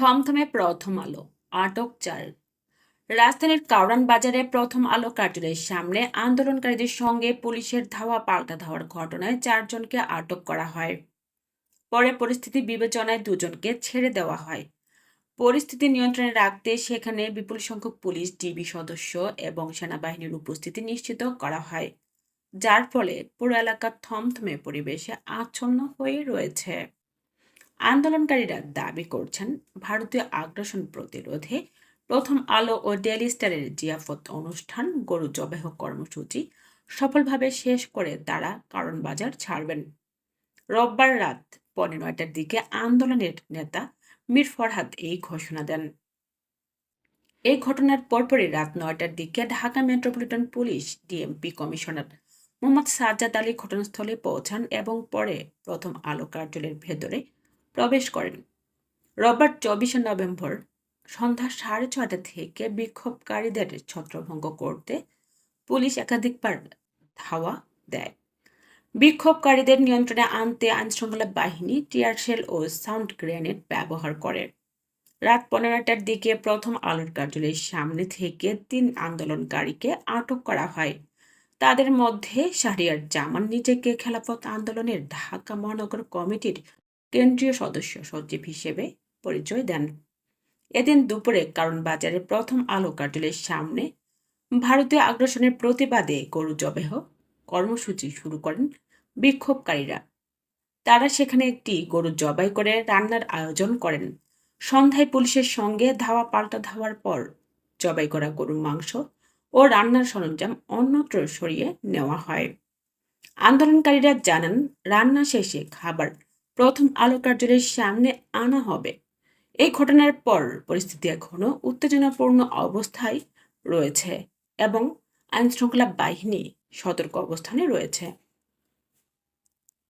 থমথমে প্রথম আলো, আটক চার রাজধানীর কাউরান বাজারে প্রথম আলো কার্যালয়ের সামনে আন্দোলনকারীদের সঙ্গে পুলিশের ধাওয়া পাল্টা ধাওয়ার ঘটনায় চারজনকে আটক করা হয়। পরে পরিস্থিতি বিবেচনায় দুজনকে ছেড়ে দেওয়া হয়। পরিস্থিতি নিয়ন্ত্রণে রাখতে সেখানে বিপুল সংখ্যক পুলিশ, ডিবি সদস্য এবং সেনাবাহিনীর উপস্থিতি নিশ্চিত করা হয়। যার ফলে পুরো এলাকা থমথমে পরিবেশে আচ্ছন্ন হয়ে রয়েছে। আন্দোলনকারীরা দাবি করছেন ভারতীয় আগ্রাসন প্রতিরোধে প্রথম আলো ও ডেলি স্টারের জিয়াফত অনুষ্ঠান, গরু জবেহ কর্মসূচি সফলভাবে শেষ করে তারা কারণ বাজার ছাড়বেন। রোববার রাত পৌনে নয়টার দিকে আন্দোলনের নেতা মীর ফরহাদ এই ঘোষণা দেন। এই ঘটনার পরপরই রাত নয়টার দিকে Dhaka metropolitan police DMP commissioner Mohammad Sajjad Ali ঘটনাস্থলে পৌঁছান এবং পরে প্রথম আলো কার্যালয়ের ভেতরে প্রবেশ করেন। রোববার চব্বিশে নভেম্বর সন্ধ্যা সাড়ে ছয়টা থেকে বিক্ষোভকারীদের ছত্রভঙ্গ করতে পুলিশ একাধিকবার ধাওয়া দেয়। বিক্ষোভকারীদের নিয়ন্ত্রণে আনতে আইনশৃঙ্খলা বাহিনী টিয়ারশেল ও সাউন্ড গ্রেনেড ব্যবহার করে। রাত পনেরোটার দিকে প্রথম আলোর কার্যালয়ের সামনে থেকে তিন আন্দোলনকারীকে আটক করা হয়। তাদের মধ্যে শাহরিয়ার জামান নিজেকে খেলাফত আন্দোলনের ঢাকা মহানগর কমিটির কেন্দ্রীয় সদস্য সচিব হিসেবে পরিচয় দেন। এদিন দুপুরে কারণ বাজারের প্রথম আলো কার্যালয়ের সামনে ভারতীয় আগ্রাসনের প্রতিবাদে গরু জবেহ কর্মসূচি শুরু করেন বিক্ষোভকারীরা। তারা সেখানে একটি গরু জবাই করে রান্নার আয়োজন করেন। সন্ধ্যায় পুলিশের সঙ্গে ধাওয়া পাল্টা ধাওয়ার পর জবাই করা গরুর মাংস ও রান্নার সরঞ্জাম অন্যত্র সরিয়ে নেওয়া হয়। আন্দোলনকারীরা জানান, রান্না শেষে খাবার প্রথম আলো কার্যালয়ের সামনে আনা হবে। এই ঘটনার পর পরিস্থিতি এখনও উত্তেজনাপূর্ণ অবস্থায় রয়েছে এবং আইনশৃঙ্খলা বাহিনী সতর্ক অবস্থানে রয়েছে।